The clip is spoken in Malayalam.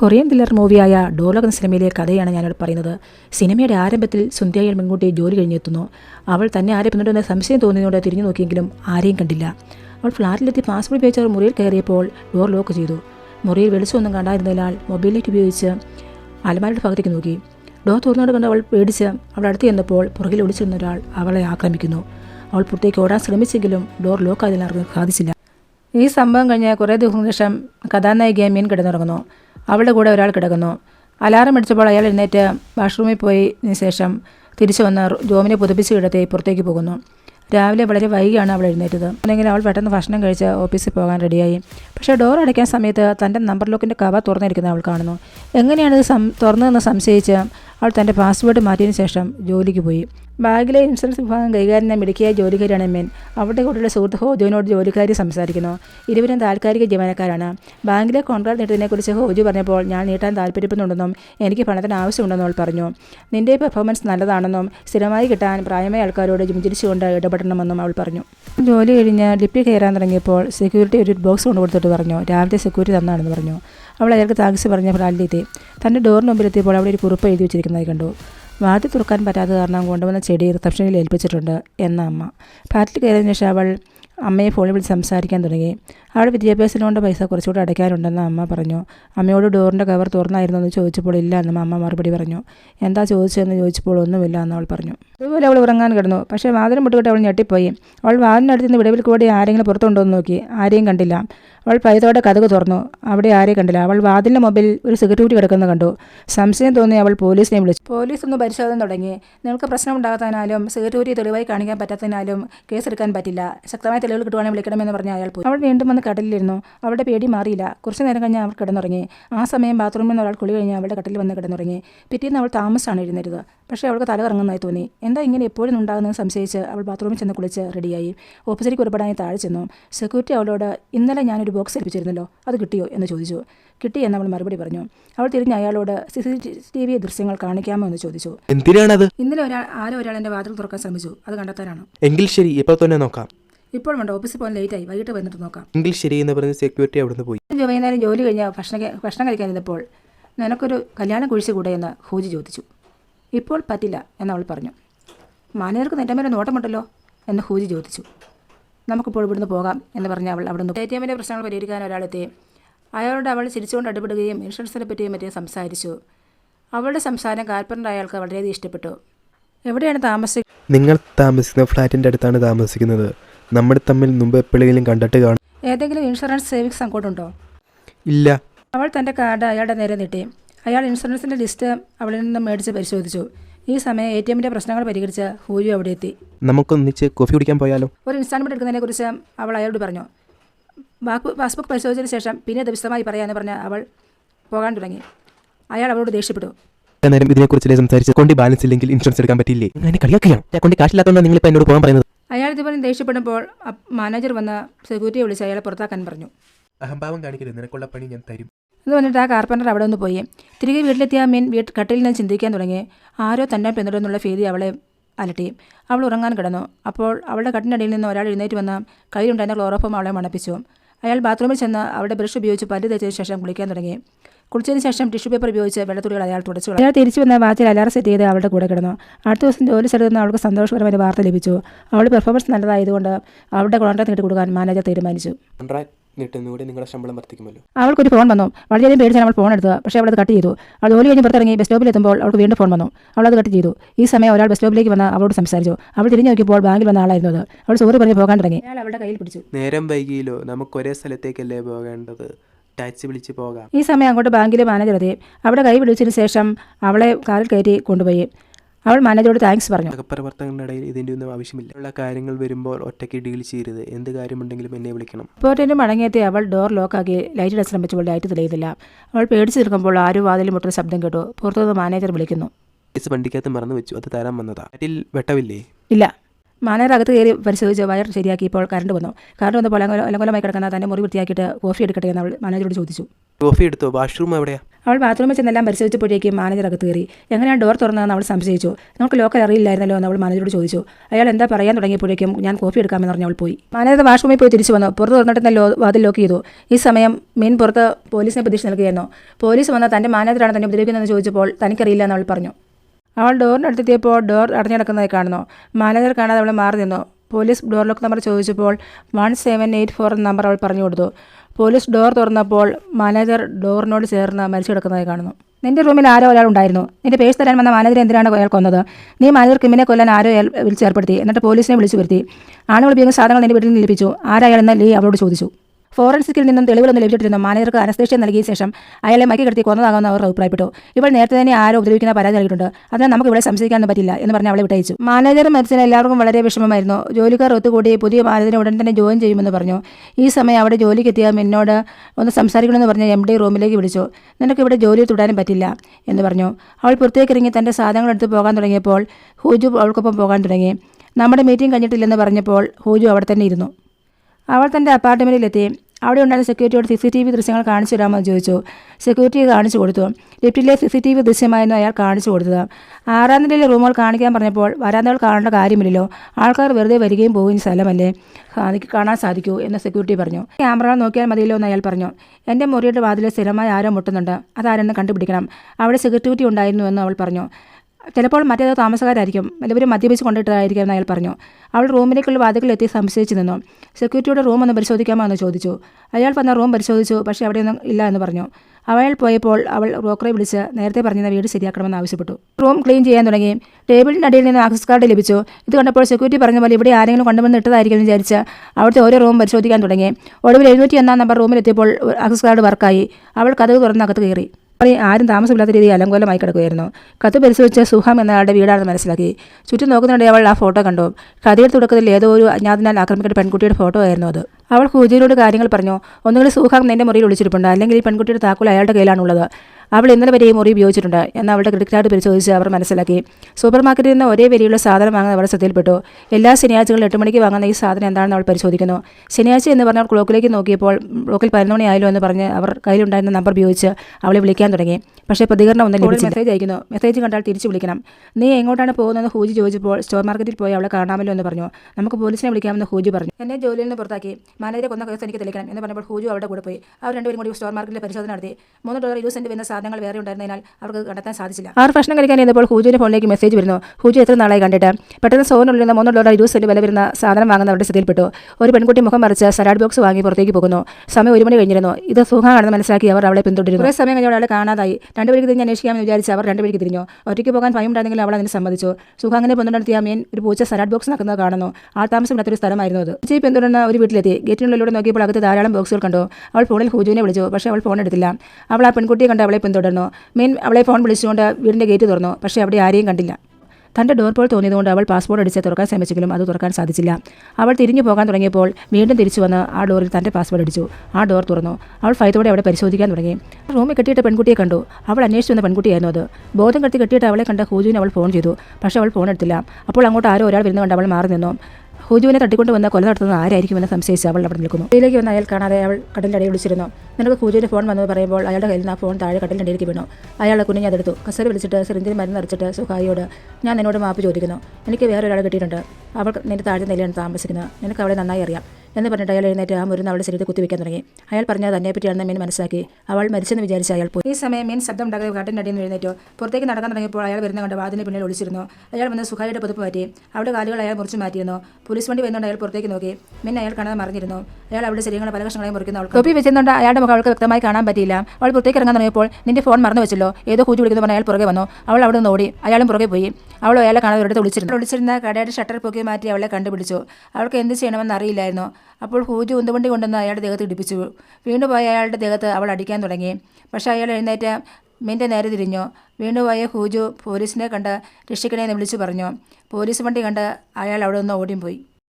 കൊറിയൻ ത്രില്ലർ മൂവിയായ ഡോലക് എന്ന സിനിമയിലെ കഥയാണ് ഞാനിവിടെ പറയുന്നത്. സിനിമയുടെ ആരംഭത്തിൽ സുന്ദ്രയായ പെൺകുട്ടി ജോലി കഴിഞ്ഞെത്തുന്നു. അവൾ തന്നെ ആരെ പിന്തുടരുന്ന സംശയം തോന്നിയതോടെ തിരിഞ്ഞു നോക്കിയെങ്കിലും ആരെയും കണ്ടില്ല. അവൾ ഫ്ലാറ്റിലെത്തി പാസ്പോർട്ട് ഉപയോഗിച്ച് അവർ മുറിയിൽ കയറിയപ്പോൾ ഡോർ ലോക്ക് ചെയ്തു. മുറിയിൽ വെളിച്ചമൊന്നും കണ്ടായിരുന്നതിനാൽ മൊബൈൽ ലൈറ്റ് ഉപയോഗിച്ച് അലമാരയുടെ ഭാഗത്തേക്ക് നോക്കി. ഡോർ തുറന്നോട് കണ്ട് അവൾ പേടിച്ച് അവൾ അടുത്ത് ചെന്നപ്പോൾ പുറകിൽ ഒളിച്ചിരുന്ന ഒരാൾ അവളെ ആക്രമിക്കുന്നു. അവൾ പുറത്തേക്ക് ഓടാൻ ശ്രമിച്ചെങ്കിലും ഡോർ ലോക്ക് ആയതിനാൽ സാധിച്ചില്ല. ഈ സംഭവം കഴിഞ്ഞ് കുറേ ദിവസത്തിന് ശേഷം കഥാനായികയെ മീൻ കിടന്നുറങ്ങുന്നു. അവളുടെ കൂടെ ഒരാൾ കിടക്കുന്നു. അലാറം അടിച്ചപ്പോൾ അയാൾ എഴുന്നേറ്റ് വാഷ്റൂമിൽ പോയതിനു ശേഷം തിരിച്ചു വന്ന് ജോമിനെ പുതുപ്പിച്ച് കിടത്തി പുറത്തേക്ക് പോകുന്നു. രാവിലെ വളരെ വൈകിയാണ് അവൾ എഴുന്നേറ്റത്. അല്ലെങ്കിൽ അവൾ പെട്ടെന്ന് ഭക്ഷണം കഴിച്ച് ഓഫീസിൽ പോകാൻ റെഡിയായി. പക്ഷേ ഡോർ അടയ്ക്കാൻ സമയത്ത് തന്റെ നമ്പർ ലോക്കിന്റെ കവ തുറന്നിരിക്കുന്നത് അവൾ കാണുന്നു. എങ്ങനെയാണിത് സം തുറന്നതെന്ന് സംശയിച്ച് അവൾ തന്റെ പാസ്വേഡ് മാറ്റിയതിന് ശേഷം ജോലിക്ക് പോയി. ബാഗിലെ ഇൻഷുറൻസ് വിഭാഗം കൈകാര്യം മിടുക്കിയായ ജോലിക്കാരിയാണ് മെൻ. അവിടെ കൂടെയുള്ള സുഹൃത്ത് ഹോജുവിനോട് ജോലിക്കാരി സംസാരിക്കുന്നു. ഇരുവരും താൽക്കാലിക ജീവനക്കാരാണ്. ബാങ്കിലെ കോൺട്രാക്ട് നീട്ടുന്നതിനെക്കുറിച്ച് ഹോജു പറഞ്ഞപ്പോൾ ഞാൻ നീട്ടാൻ താല്പര്യപ്പെടുന്നുണ്ടെന്നും എനിക്ക് പണത്തിന് ആവശ്യമുണ്ടെന്നും അവൾ പറഞ്ഞു. നിന്റെ പെർഫോമൻസ് നല്ലതാണെന്നും സ്ഥിരമായി കിട്ടാൻ പ്രായമായ ആൾക്കാരോട് ജിംജിരിച്ചുകൊണ്ട് ഇടപെടണമെന്നും അവൾ പറഞ്ഞു. ജോലി കഴിഞ്ഞ് ഡിപ്റ്റി കയറാൻ തുടങ്ങിയപ്പോൾ സെക്യൂരിറ്റി ഒരു ബോക്സ് കൊണ്ട് കൊടുത്തിട്ട് പറഞ്ഞു രാവിലത്തെ സെക്യൂരിറ്റി തന്നാണെന്ന് പറഞ്ഞു. അവൾ അയാൾക്ക് താങ്ക്സ് പറഞ്ഞ ഫ്ലാറ്റിലെത്തി തന്റെ ഡോറിന് മുമ്പിലെത്തിയപ്പോൾ അവിടെ ഒരു കുറിപ്പ് എഴുതി വെച്ചിരിക്കുന്നതായി കണ്ടു. വാതിൽ തുറക്കാൻ പറ്റാത്ത കാരണം കൊണ്ടുവന്ന ചെടി റിസപ്ഷനിൽ ഏൽപ്പിച്ചിട്ടുണ്ട് എന്ന അമ്മ. ഫ്ലാറ്റിൽ കയറിയതിനു ശേഷം അവൾ അമ്മയെ ഫോണിൽ വിളിച്ച് സംസാരിക്കാൻ തുടങ്ങി. അവിടെ വിദ്യാഭ്യാസ ലോണിന്റെ പൈസ കുറച്ചുകൂടെ അടയ്ക്കാനുണ്ടെന്ന് അമ്മ പറഞ്ഞു. അമ്മയോട് ഡോറിന്റെ കവർ തുറന്നായിരുന്നു എന്ന് ചോദിച്ചപ്പോൾ ഇല്ല എന്നും അമ്മ മറുപടി പറഞ്ഞു. എന്താ ചോദിച്ചതെന്ന് ചോദിച്ചപ്പോൾ ഒന്നുമില്ല എന്ന് അവൾ പറഞ്ഞു. അതുപോലെ അവൾ ഉറങ്ങാൻ കിടന്നു. പക്ഷേ വാതിലും മുട്ടുകിട്ട് അവൾ ഞെട്ടിപ്പോയി. അവൾ വാതിലിനടുത്ത് നിന്ന് വിടവിൽ കൂടി ആരെങ്കിലും പുറത്തുണ്ടോ എന്ന് നോക്കി. ആരെയും കണ്ടില്ല. അവൾ പൈതോടെ കഥക് തുറന്നു. അവിടെ ആരെയും കണ്ടില്ല. അവൾ വാതിലിന്റെ മൊബൈലിൽ ഒരു സെക്യൂരിറ്റി കിടക്കുന്നത് കണ്ടു. സംശയം തോന്നി അവൾ പോലീസിനെ വിളിച്ചു. പോലീസ് ഒന്ന് പരിശോധന തുടങ്ങി. നിങ്ങൾക്ക് പ്രശ്നം ഉണ്ടാകാത്തതിനാലും സെക്യൂരിറ്റി തെളിവായി കാണിക്കാൻ പറ്റാത്തതിനാലും കേസെടുക്കാൻ പറ്റില്ല. ശക്തമായ തെളിവുകൾ കിട്ടുവാണെങ്കിൽ വിളിക്കണമെന്ന് പറഞ്ഞ അയാൾ പോയി. അവൾ വീണ്ടും വന്ന് കടലിലിരുന്നു. അവളുടെ പേടി മാറിയില്ല. കുറച്ച് നേരം കഴിഞ്ഞ് അവൾ കിടന്നുറങ്ങി. ആ സമയം ബാത്റൂമിൽ നിന്ന് ഒരാൾ കുളി കഴിഞ്ഞ് അവളുടെ കട്ടിൽ വന്ന് കിടന്നുറങ്ങി. പിറ്റേന്ന് അവൾ താമസിച്ചാണ് എഴുന്നരുത് പക്ഷേ അവൾക്ക് തല കറങ്ങുന്നതായി തോന്നി. എന്താ ഇങ്ങനെ എപ്പോഴും ഉണ്ടാകുന്നത് സംശയിച്ച് അവൾ ബാത്റൂമിൽ ചെന്ന് കുളിച്ച് റെഡിയായി. ഓഫീസിലേക്ക് ഒരുപാടായി താഴെ ചെന്നു. സെക്യൂരിറ്റി അവളോട് ഇന്നലെ ഞാനൊരു ബോക്സ് ഏൽപ്പിച്ചിരുന്നല്ലോ. അത് കിട്ടിയോ? എന്ന് ചോദിച്ചു. കിട്ടി എന്ന് അവൾ മറുപടി പറഞ്ഞു. അവൾ തിരിഞ്ഞ് അയാളോട് സി സി ടി വി ദൃശ്യങ്ങൾ കാണിക്കാമോ? എന്ന് ചോദിച്ചു. എന്തിനാണത്? ഇന്നലെ ഒരാൾ ആരോ ഒരാൾ എന്റെ വാതിൽ തുറക്കാൻ ശ്രമിച്ചു. അത് കണ്ടെത്താനാണ്. എങ്കിൽ ശരി ഇപ്പോൾ തന്നെ നോക്കാം. ഇപ്പോൾ വേണ്ട ഓഫീസിൽ പോകാൻ ലേറ്റ് ആയി. വൈകിട്ട് വന്നിട്ട് നോക്കാം. ഇംഗ്ലീഷ് ശരി എന്ന് പറഞ്ഞ് സെക്യൂരിറ്റി അവിടുന്ന് പോയി. ഇന്ന് വൈകുന്നേരം ജോലി കഴിഞ്ഞ ഭക്ഷണം ഭക്ഷണം കഴിക്കാൻ ഇരുന്നപ്പോൾ നിനക്കൊരു കല്യാണം കുഴിച്ച് കൂടെ എന്ന് ഹൂജി ചോദിച്ചു. ഇപ്പോൾ പറ്റില്ല എന്നവൾ പറഞ്ഞു. മാനേജർക്ക് നിന്റെ മേലെ നോട്ടമുണ്ടല്ലോ? എന്ന് ഹൂജി ചോദിച്ചു. നമുക്കിപ്പോൾ ഇവിടുന്ന് പോകാം എന്ന് പറഞ്ഞ് അവൾ അവിടെ നിന്ന് എ ടി എമ്മിന്റെ പ്രശ്നങ്ങൾ പരിഹരിക്കാൻ ഒരാളെത്തി. അയാളോട് അവൾ ചിരിച്ചുകൊണ്ട് ഇടപെടുകയും ഇൻഷുറൻസിനെ പറ്റിയും മറ്റും സംസാരിച്ചു. അവളുടെ സംസാരം കാൽപ്പറിന്റെ അയാൾക്ക് വളരെയധികം ഇഷ്ടപ്പെട്ടു. എവിടെയാണ് താമസിക്കുന്നത് നിങ്ങൾ താമസിക്കുന്ന ഫ്ലാറ്റിന്റെ അടുത്താണ് താമസിക്കുന്നത്. നമ്മൾ തമ്മിൽ മുമ്പ് എപ്പോഴെങ്കിലും കണ്ടിട്ട് കാണും. ഏതെങ്കിലും ഇൻഷുറൻസ് സേവിങ്സ് അക്കൗണ്ട് ഉണ്ടോ ഇല്ല. അവൾ തന്റെ കാർഡ് അയാളുടെ നേരെ നീട്ടി. അയാൾ ഇൻഷുറൻസിന്റെ ലിസ്റ്റ് അവളിൽ നിന്ന് മേടിച്ച് പരിശോധിച്ചു. ഈ സമയം എ ടി എമ്മിന്റെ പ്രശ്നങ്ങൾ പരിഹരിച്ച് ഹൂരി അവിടെ എത്തി. നമുക്കൊന്നിച്ച് കോഫി കുടിക്കാൻ പോയാലോ? ഒരു ഇൻസ്റ്റാൾമെന്റ് എടുക്കുന്നതിനെക്കുറിച്ച് അവൾ അയാളോട് പറഞ്ഞു. ബാക്ക് പാസ്ബുക്ക് പരിശോധിച്ചതിന് ശേഷം പിന്നെ ദിവസമായി വിശദമായി പറയാമെന്ന് പറഞ്ഞ് അവൾ പോകാൻ തുടങ്ങി. അയാൾ അവളോട് ദേഷ്യപ്പെട്ടു. നേരം ഇതിനെക്കുറിച്ചല്ലേ സംസാരിച്ച് കൊണ്ട് ബാലൻസ് ഇല്ലെങ്കിൽ ഇൻഷുറൻസ് എടുക്കാൻ പറ്റില്ലേ അങ്ങനെ കളിയാക്കുകയാണ്. ഞാൻ കൊണ്ട് കാശില്ലാത്തതുകൊണ്ട് നിങ്ങൾ ഇപ്പോൾ എന്നോട് പോകാൻ പറയുന്നത്. അയാൾ ഇതുപോലെ ദേഷ്യപ്പെടുമ്പോൾ മാനേജർ വന്ന സെക്യൂരിറ്റിയെ വിളിച്ച് അയാളെ പുറത്താക്കാൻ പറഞ്ഞു. അഹംഭാവം കാണിക്കരുത്. നിനക്കുള്ള പണി ഞാൻ തരും. എന്ന് പറഞ്ഞിട്ട് ആ കാർപ്പന്റർ അവിടെ നിന്ന് പോയി. തിരികെ വീട്ടിലെത്തിയ മീൻ വീട്ട് കട്ടിലിൽ നിന്ന് ചിന്തിക്കാൻ തുടങ്ങി. ആരോ തന്നെ പിന്തുടരുന്നുള്ള ഭീതി അവളെ അലട്ടി. അവൾ ഉറങ്ങാൻ കിടന്നു. അപ്പോൾ അവളുടെ കട്ടിനടിയിൽ നിന്ന് ഒരാൾ എഴുന്നേറ്റ് വന്ന് കയ്യിലുണ്ടായിരുന്ന ക്ലോറോഫോം അവളെ മണപ്പിച്ചു. അയാൾ ബാത്റൂമിൽ ചെന്ന് അവളുടെ ബ്രഷ് ഉപയോഗിച്ച് പല്ല് തേച്ചതിന് ശേഷം കുളിക്കാൻ തുടങ്ങി. കുളിച്ചതിന് ശേഷം ടിഷ്യൂ പേപ്പർ ഉപയോഗിച്ച് വെള്ളത്തുള്ളികൾ അയാൾ തുടച്ചു. അയാൾ തിരിച്ചു വന്ന വാച്ചിൽ അലാറം സെറ്റ് ചെയ്ത് അവളുടെ കൂടെ കിടന്നു. അടുത്ത ദിവസം ജോലി സ്ഥലത്ത് നിന്ന് അവൾക്ക് സന്തോഷകരമായ വാർത്ത ലഭിച്ചു. അവളുടെ പെർഫോമൻസ് നല്ലതായതുകൊണ്ട് അവളുടെ കോൺട്രാക്ട് നീട്ടി കൊടുക്കാൻ മാനേജർ തീരുമാനിച്ചു. നീട്ടുന്നൂടെ നിങ്ങളുടെ ശമ്പളം വർദ്ധിക്കുമല്ലോ. അവൾക്കൊരു ഫോൺ വന്നു. വളരെയധികം പേടിച്ചാണ് അവൾ ഫോൺ എടുത്തത്. പക്ഷേ അവളത് കട്ട് ചെയ്തു. അവൾ ജോലി കഴിഞ്ഞ് പുറത്തിറങ്ങി ബസ് സ്റ്റോപ്പിൽ എത്തുമ്പോൾ അവൾക്ക് വീണ്ടും ഫോൺ വന്നു. അവൾ അത് കട്ട് ചെയ്തു. ഈ സമയം ഒരാൾ ബസ് സ്റ്റോപ്പിലേക്ക് വന്ന് അവളോട് സംസാരിച്ചു. അവൾ തിരിഞ്ഞു നോക്കിയപ്പോൾ ബാങ്കിൽ വന്ന ആളായിരുന്നു അത്. അവൾ സോറി പറഞ്ഞ് പോകാൻ തുടങ്ങി. അയാൾ അവളുടെ കയ്യിൽ പിടിച്ചു. നേരം വൈകിയില്ലോ. നമുക്ക് ഒരേ സ്ഥലത്തേക്കല്ലേ പോകേണ്ടത്? ടാക്സി വിളിച്ച് പോകാം. ഈ സമയം അങ്ങോട്ട് ബാങ്കിലെ മാനേജർ എത്തി. അവിടെ കൈ പിടിച്ചതിന് ശേഷം അവളെ കാറിൽ കയറ്റി കൊണ്ടുപോയി. അവൾ മാനേജറോട് താങ്ക്സ് പറഞ്ഞു. പ്രവർത്തനങ്ങളുടെ ഇടയിൽ ഇതിന്റെ ഒന്നും ആവശ്യമില്ല. ഉള്ള കാര്യങ്ങൾ വരുമ്പോൾ ഒറ്റയ്ക്ക് ഡീൽ ചെയ്യരുത്. എന്ത് കാര്യമുണ്ടെങ്കിലും എന്നെ വിളിക്കണം. റിപ്പോർട്ടിന് മടങ്ങിയെത്തി അവൾ ഡോർ ലോക്കാക്കി ലൈറ്റ് ഇടാൻ ശ്രമിച്ചപ്പോൾ ലൈറ്റ് തെളിയുന്നില്ല. അവൾ പേടിച്ച് നിൽക്കുമ്പോൾ ആരും വാതിൽ മുട്ടുന്ന ശബ്ദം കേട്ടു. പുറത്തുനിന്ന് മാനേജർ വിളിക്കുന്നു. കേസ് വണ്ടിക്കകത്ത് മറന്നു വെച്ചു അത് തരാൻ വന്നതാ. അതിൽ വെട്ടവില്ലേ? ഇല്ല. മാനേജർ അകത്ത് കയറി പരിശോധിച്ച് വയർ ശരിയാക്കി ഇപ്പോൾ കറണ്ട് വന്നു. കറണ്ട് വന്നപ്പോൾ അലങ്കോല- അലങ്കോലമായി കിടക്കുന്ന തന്റെ മുറി വൃത്തിയാക്കിയിട്ട് കോഫി എടുക്കട്ടെ എന്ന് അവൾ മാനേജറോട് ചോദിച്ചു. കോഫി എടുത്തു? വാഷ്റൂം എവിടെയാ? അവൾ ബാത്റൂമിൽ ചെന്നെല്ലാം പരിശോധിച്ചപ്പോഴേക്കും മാനേജർ അകത്ത് കയറി. എങ്ങനെയാണ് ഡോർ തുറന്നതെന്ന് അവൾ സംശയിച്ചു. നമുക്ക് ലോക്കൽ അറിയില്ലായിരുന്നല്ലോ എന്ന് അവൾ മാനേജറോട് ചോദിച്ചു. അയാൾ എന്താ പറയാൻ തുടങ്ങിയപ്പോഴേക്കും ഞാൻ കോഫി എടുക്കാമെന്ന് പറഞ്ഞ് അവൾ പോയി. മാനേജർ വാഷ്റൂമിൽ പോയി തിരിച്ചു വന്നു. പുറത്ത് തുറന്നിട്ട് ലോ വാതിൽ ലോക്ക് ചെയ്തു. ഈ സമയം മീൻ പുറത്ത് പോലീസിനെ പ്രതീക്ഷ നൽകുകയായിരുന്നു പോലീസ് വന്ന തന്റെ മാനേജറാണ് തന്നെ ഉപദ്രവിക്കുന്നതെന്ന് ചോദിച്ചപ്പോൾ തനിക്കറിയില്ല എന്ന് അവൾ പറഞ്ഞു. അവൾ ഡോറിനടുത്തെത്തിയപ്പോൾ ഡോർ അടഞ്ഞു കിടക്കുന്നതായി കാണുന്നു. മാനേജർ കാണാതെ അവൾ മാറി നിന്നു. പോലീസ് ഡോർ ലോക്ക് നമ്പർ ചോദിച്ചപ്പോൾ വൺ സെവൻ എയ്റ്റ് ഫോർ എന്ന നമ്പർ അവൾ പറഞ്ഞു കൊടുത്തു. പോലീസ് ഡോർ തുറന്നപ്പോൾ മാനേജർ ഡോറിനോട് ചേർന്ന് മരിച്ചു കിടക്കുന്നതായി കാണുന്നു. നിന്റെ റൂമിൽ ആരോ ഒരാൾ ഉണ്ടായിരുന്നു. നിന്റെ പേഴ്സ് തരാൻ വന്ന മാനേജർ എന്തിനാണ് അയാൾ കൊന്നത്? നീ മാനേജർ കിമ്മിനെ കൊല്ലാൻ ആരോ അയാൾ വിളിച്ചേർപ്പെടുത്തി എന്നിട്ട് പോലീസിനെ വിളിച്ചു വരുത്തി. ആണുങ്ങൾ ഉപയോഗിക്കുന്ന സാധനങ്ങൾ നിന്റെ വീട്ടിൽ ലഭിച്ചു. ആരായാലെന്ന് ലീ അവളോട് ചോദിച്ചു. ഫോറൻസിക്കിൽ നിന്നും തെളിവുകളൊന്നും ലഭിച്ചിട്ടിരുന്നു മാനേജർക്ക് അനസ്തേഷ്യ നൽകിയ ശേഷം അയാളെ മൈക്കി കിടത്തി കൊന്നതാകുമെന്ന് അവർ അഭിപ്രായപ്പെട്ടു. ഇവൾ നേരത്തെ തന്നെ ആരോ ഉപദ്രവിക്കുന്ന പരാതി നൽകിയിട്ടുണ്ട്. അതിനാൽ നമുക്ക് ഇവിടെ സംശയിക്കാനൊന്നും പറ്റില്ല എന്ന് പറഞ്ഞ് അവളെ വിട്ടയച്ചു. മാനേജർ മരിച്ചതിന് എല്ലാവർക്കും വളരെ വിഷമമായിരുന്നു. ജോലിക്കാർ ഒത്തുകൂടി പുതിയ മാനേജറിനെ ഉടൻ തന്നെ ജോയിൻ ചെയ്യുമെന്ന് പറഞ്ഞു. ഈ സമയം അവിടെ ജോലിക്ക് എത്തിയ എന്നോട് ഒന്ന് സംസാരിക്കണമെന്ന് പറഞ്ഞ് എം ഡി റൂമിലേക്ക് വിളിച്ചു. നിനക്ക് ഇവിടെ ജോലി തുടരാൻ പറ്റില്ല എന്ന് പറഞ്ഞു. അവൾ പുറത്തേക്ക് ഇറങ്ങി തന്റെ സാധനങ്ങൾ എടുത്ത് പോകാൻ തുടങ്ങിയപ്പോൾ ഹൂജു അവൾക്കൊപ്പം പോകാൻ തുടങ്ങി. നമ്മുടെ മീറ്റിംഗ് കഴിഞ്ഞിട്ടില്ലെന്ന് പറഞ്ഞപ്പോൾ ഹൂജു അവിടെ തന്നെ ഇരുന്നു. അവൾ തന്റെ അപ്പാർട്ട്മെന്റിലെത്തി അവിടെ ഉണ്ടായിരുന്ന സെക്യൂരിറ്റിയോട് സി സി ടി വി ദൃശ്യങ്ങൾ കാണിച്ചു തരാമെന്ന് ചോദിച്ചു. സെക്യൂരിറ്റി കാണിച്ചു കൊടുത്തു. ലിഫ്റ്റിലെ സി സി ടി വി ദൃശ്യമായിരുന്നു അയാൾ കാണിച്ചു കൊടുത്തത്. ആറാം നിലയിലെ റൂമുകൾ കാണിക്കാൻ പറഞ്ഞപ്പോൾ വരാന്തകൾ കാണേണ്ട കാര്യമില്ലല്ലോ. ആൾക്കാർ വെറുതെ വരികയും പോവുകയും സ്ഥലമല്ലേ? എനിക്ക് കാണാൻ സാധിക്കൂ എന്ന് സെക്യൂരിറ്റി പറഞ്ഞു. ക്യാമറ നോക്കിയാൽ മതിയല്ലോ എന്ന് അയാൾ പറഞ്ഞു. എന്റെ മുറിയുടെ വാതിലിൽ സ്ഥിരമായി ആരോ മുട്ടുന്നുണ്ട്. അതാരെന്ന് കണ്ടുപിടിക്കണം. അവിടെ സെക്യൂരിറ്റി ഉണ്ടായിരുന്നു എന്ന് അവൾ പറഞ്ഞു. ചിലപ്പോൾ മറ്റേതോ താമസക്കാരായിരിക്കും. എല്ലാവരും മദ്യപിച്ച് കൊണ്ടിട്ടതായിരിക്കും എന്ന് അയാൾ പറഞ്ഞു. അവൾ റൂമിലേക്കുള്ള വാതിക്കലെത്തി സംശയിച്ചു നിന്നു. സെക്യൂരിറ്റിയുടെ റൂം ഒന്ന് പരിശോധിക്കാമോ എന്ന് ചോദിച്ചു. അയാൾ വന്ന റൂം പരിശോധിച്ചു പക്ഷേ അവിടെയൊന്നും ഇല്ല എന്ന് പറഞ്ഞു. അവൾ പോയപ്പോൾ അവൾ ബ്രോക്കറെ വിളിച്ച് നേരത്തെ പറഞ്ഞ വീട് ശരിയാക്കണമെന്ന് ആവശ്യപ്പെട്ടു. റൂം ക്ലീൻ ചെയ്യാൻ തുടങ്ങി. ടേബിളിന്റെ ടേബിളിനടിയിൽ നിന്ന് ആക്സസ് കാർഡ് ലഭിച്ചു. ഇത് കണ്ടപ്പോൾ സെക്യൂരിറ്റി പറഞ്ഞ പോലെ ഇവിടെ ആരെങ്കിലും കൊണ്ടുവന്ന് ഇട്ടതായിരിക്കും എന്ന് വിചാരിച്ച് അവിടുത്തെ ഓരോ റൂം പരിശോധിക്കാൻ തുടങ്ങി. ഒടുവിൽ എഴുന്നൂറ്റി ഒന്നാം നമ്പർ റൂമിലെത്തിയപ്പോൾ ആക്സസ് കാർഡ് വർക്കായി അവൾ കഥകൾ തുറന്ന് അകത്ത് കയറി. അവിടെ ആരും താമസമില്ലാത്ത രീതിയിൽ അലങ്കോലമായി കിടക്കുകയായിരുന്നു. കത്ത് പരിശോധിച്ച സുഹാം എന്നയാളുടെ വീടാണെന്ന് മനസ്സിലാക്കി. ചുറ്റും നോക്കുന്നുണ്ട് അവൾ ആ ഫോട്ടോ കണ്ടു. കഥയുടെ തുടക്കത്തിൽ ഏതോ ഒരു അജ്ഞാതനാൽ ആക്രമിക്കപ്പെട്ട പെൺകുട്ടിയുടെ ഫോട്ടോ ആയിരുന്നു അത്. അവൾ ഹൂജിയോട് കാര്യങ്ങൾ പറഞ്ഞു. ഒന്നുകിൽ സുഹാം നിന്റെ മുറിയിൽ ഒളിച്ചിരിപ്പുണ്ട്. അല്ലെങ്കിൽ ഈ പെൺകുട്ടിയുടെ താക്കോൽ അയാളുടെ കയ്യിലാണുള്ളത്. അവൾ ഇന്നലെ വരെയും മുറി ഉപയോഗിച്ചിട്ടുണ്ട് എന്ന് അവളുടെ ക്രെഡിറ്റ് കാർഡ് പരിശോധിച്ച് അവർ മനസ്സിലാക്കി. സൂപ്പർ മാർക്കറ്റിൽ നിന്ന് ഒരേ വിലയുള്ള സാധനം വാങ്ങാൻ അവൾ ശ്രദ്ധയിൽപ്പെട്ടു. എല്ലാ ശനിയാഴ്ചകളും എട്ട് മണിക്ക് വാങ്ങുന്ന ഈ സാധനം എന്താണെന്ന് അവൾ പരിശോധിക്കുന്നു. ശനിയാഴ്ച എന്ന് പറഞ്ഞാൽ ക്ലോക്കിലേക്ക് നോക്കിയപ്പോൾ ബ്ലോക്കിൽ പതിനൊന്ന് മണിയായല്ലോ എന്ന് പറഞ്ഞ് അവർ കയ്യിലുണ്ടായിരുന്ന നമ്പർ ഉപയോഗിച്ച് അവളെ വിളിക്കാൻ തുടങ്ങി. പക്ഷേ പ്രതികരണം ഒന്നും ലഭിച്ചു മെസ്സേജ് അയക്കുന്നു. മെസ്സേജ് കണ്ടാൽ തിരിച്ചു വിളിക്കണം. നീ എങ്ങോട്ടാണ് പോകുന്നതെന്ന് ഹൂജി ചോദിച്ചപ്പോൾ സ്റ്റോർ മാർക്കറ്റിൽ പോയി അവളെ കാണാമല്ലോ എന്ന് പറഞ്ഞു. നമുക്ക് പോലീസിനെ വിളിക്കാമെന്ന് ഹൂജി പറഞ്ഞു. എന്നെ ജോലിയിൽ നിന്ന് പുറത്താക്കി. മാനേജരെ കൊന്ന കേസ് എനിക്ക് തെളിക്കണം എന്ന് പറഞ്ഞപ്പോൾ ഹൂജു അവളുടെ കൂടെ പോയി. അവർ രണ്ടുപേരും കൂടി സ്റ്റോർ മാർക്കറ്റിൽ പരിശോധന നടത്തി. മൂന്ന് ഡോളർ ഇരുപത് സെന്റ് വരുന്ന സാധനങ്ങൾ വേറെ ഉണ്ടായിരുന്നതിനാൽ അവർക്ക് കണ്ടെത്താൻ സാധിച്ചില്ല. ആറ് ഭക്ഷണം കഴിക്കാൻ ഇരുന്നപ്പോൾ ഹൂജുവിന്റെ ഫോണിലേക്ക് മെസ്സേജ് വരുന്നു. ഹൂജു എത്ര നാളായി കണ്ടിട്ട്? പെട്ടെന്ന് സോനുള്ളിൽ നിന്ന് മൂന്ന് ഡോളർ ഇരുപത് സെന്റ് വില വരുന്ന സാധനം വാങ്ങുന്നവരുടെ ശ്രദ്ധയിൽപ്പെട്ടു ഒരു പെൺകുട്ടി മുഖം മറിച്ച് സലാഡ് ബോക്സ് വാങ്ങി പുറത്തേക്ക് പോകുന്നു. സമയം ഒരു മണി കഴിഞ്ഞിരുന്നു. ഇത് സുഖമാണെന്ന് മനസ്സിലാക്കി അവർ അവളെ പിന്തുടരുന്നു. കുറേ സമയം കഴിഞ്ഞ അവളെ കാണാതായി. രണ്ടുപേർക്ക് തിരിഞ്ഞ് അന്വേഷിക്കാമെന്ന് വിചാരിച്ച് അവർ രണ്ടുപേർക്ക് തിരിഞ്ഞു. ഒറ്റയ്ക്ക് പോകാൻ ഭയം ഉണ്ടായിരുന്നെങ്കിൽ അവൾ അതിന് സമ്മതിച്ചു. സുഖാങ്ങനെ പിന്തുടർത്തിയ മീൻ ഒരു പൂച്ച സലാഡ് ബോക്സ് നടക്കുന്നത് കാണുന്നു. ആ താമസം താമസമില്ലാത്തൊരു സ്ഥലമായിരുന്നു അത്. ഹൂജി പിന്തുടർന്ന ഒരു വീട്ടിലെത്തി. ഗേറ്റിനുള്ളിലൂടെ നോക്കിയപ്പോൾ അകത്ത് ധാരാളം ബോക്സുകൾ കണ്ടു. അവൾ ഫോണിൽ ഹൂജുവിനെ വിളിച്ചു. പക്ഷേ അവൾ ഫോൺ എടുത്തില്ല. അവൾ ആ പെൺകുട്ടിയെ കണ്ട് അവളെ പിന്തുടർന്നു മീൻ അവളെ ഫോൺ വിളിച്ചുകൊണ്ട് വീടിന്റെ ഗേറ്റ് തുറന്നു. പക്ഷേ അവിടെ ആരെയും കണ്ടില്ല. തന്റെ ഡോർ പോൾ തോന്നിയതുകൊണ്ട് അവൾ പാസ്പോർട്ട് അടിച്ച് തുറക്കാൻ ശ്രമിച്ചെങ്കിലും അത് തുറക്കാൻ സാധിച്ചില്ല. അവൾ തിരിഞ്ഞു പോകാൻ തുടങ്ങിയപ്പോൾ വീണ്ടും തിരിച്ചു വന്ന് ആ ഡോറിൽ തന്റെ പാസ്പോർട്ട് അടിച്ചു. ആ ഡോർ തുറന്നു. അവൾ ഭയത്തോടെ അവിടെ പരിശോധിക്കാൻ തുടങ്ങി. റൂമിൽ കെട്ടിയിട്ട പെൺകുട്ടിയെ കണ്ടു. അവൾ അന്വേഷിച്ചു വന്ന പെൺകുട്ടിയായിരുന്നു അത്. ബോധം കെട്ടി കെട്ടിയിട്ട് അവളെ കണ്ട ഹൂജുവിന് അവൾ ഫോൺ ചെയ്തു. പക്ഷേ അവൾ ഫോൺ എടുത്തില്ല. അപ്പോൾ അങ്ങോട്ട് ആരോ ഒരാൾ വരുന്ന കണ്ട് അവൾ മാറി നിന്നു. ഹൂജുവിനെ തട്ടിക്കൊണ്ട് വന്ന കൊല നടത്തുന്നത് ആരായിരിക്കുമെന്ന് സംശയിച്ച് അവൾ അവിടെ നിൽക്കുന്നു. ഇതിലേക്ക് വന്ന അയാൾ കാണാതെ അവൾ കടലിന്റെ അടിയിൽ വിളിച്ചിരുന്നു നിനക്ക് ഹൂജുവിന്റെ ഫോൺ വന്നത് പറയുമ്പോൾ അയാളുടെ കയ്യിൽ നിന്ന് ആ ഫോൺ താഴെ കടലിന്റെ അടിയിലേക്ക് വീണു അയാളെ കുഞ്ഞിനെ അതെടുത്തു. കസര വിളിച്ചിട്ട് സിറിഞ്ചിൽ മരുന്ന് നിറച്ചിട്ട് സുഹായിയോട് ഞാൻ നിന്നോട് മാപ്പ് ചോദിക്കുന്നു. എനിക്ക് വേറെ ഒരാൾ കിട്ടിയിട്ടുണ്ട്. അവൾ നിന്റെ താഴെ നിലയാണ് താമസിക്കുന്നത്. നിനക്ക് അവളെ നന്നായി അറിയാം. എന്ന് പറഞ്ഞിട്ട് അയാൾ എഴുന്നേറ്റ് ആ മുരുന്ന് അവളുടെ ശരീരത്തിൽ കുത്തിവെക്കാൻ തുടങ്ങി. അയാൾ പറഞ്ഞത് തന്നെ പറ്റിയാണെന്ന് മീൻ മനസ്സിലാക്കി. അവൾ മരിച്ചെന്ന് വിചാരിച്ച അയാൾ പോയി. ഈ സമയം മീൻ ശബ്ദം ഉണ്ടാകാതെ കാട്ടിന്റെ അടിയിൽ എഴുന്നേറ്റോ എഴുന്നേറ്റു. പുറത്തേക്ക് നടക്കാൻ തുടങ്ങിയപ്പോൾ അയാൾ വരുന്ന കണ്ട് വാതിന് പിന്നിൽ ഒളിച്ചിരുന്നു. അയാൾ വന്ന് സുഖായിയുടെ പുതുപ്പ് മാറ്റി. അവിടെ കാലുകൾ അയാൾ മുറിച്ച് മാറ്റിയിരുന്നു. പോലീസ് വണ്ടി വരുന്നുണ്ട് അയാൾ പുറത്തേക്ക് നോക്കി. മീൻ അയാൾ കാണാൻ മറിഞ്ഞിരുന്നു. അയാൾ അവിടെ ശരീരങ്ങളെ പല കഷ്ണങ്ങളെ മുറിക്കുന്ന അവൾ തൊപ്പി വെച്ചിരുന്നുണ്ട് അയാളുടെ മുഖം അവൾക്ക് വ്യക്തമായി കാണാൻ പറ്റിയില്ല. അവൾ പുറത്തേക്ക് ഇറങ്ങാൻ തുടങ്ങിയപ്പോൾ നിന്റെ ഫോൺ മറന്നു വെച്ചല്ലോ. ഏതോ കൂട്ടി വിളിക്കുന്നു പറഞ്ഞ അയാൾ പുറകെ വന്നു. അവൾ അവിടെ നിന്ന് ഓടി. അയാളും പുറകെ പോയി. അവൾ അയാളെ കാണാതെ ഒരിടത്ത് വിളിച്ചിരുന്നു വിളിച്ചിരുന്ന കടയുടെ ഷട്ടർ പൊക്കി മാറ്റി അവളെ കണ്ടുപിടിച്ചു. അവൾക്ക് എന്ത് ചെയ്യണമെന്ന് അറിയില്ലായിരുന്നു. അപ്പോൾ ഹൂജു ഉന്തുവണ്ടി കൊണ്ടുവന്ന് അയാളുടെ ദേഹത്ത് ഇടിപ്പിച്ചു. വീണ്ടും പോയി അയാളുടെ ദേഹത്ത് അവൾ അടിക്കാൻ തുടങ്ങി. പക്ഷേ അയാൾ എഴുന്നേറ്റ മിന്റെ നേരെ തിരിഞ്ഞു. വീണ്ടും പോയ ഹൂജു പോലീസിനെ കണ്ട് രക്ഷിക്കണേന്ന് വിളിച്ചു പറഞ്ഞു. പോലീസ് വണ്ടി കണ്ട് അയാൾ അവിടെ നിന്ന് ഓടിയും പോയി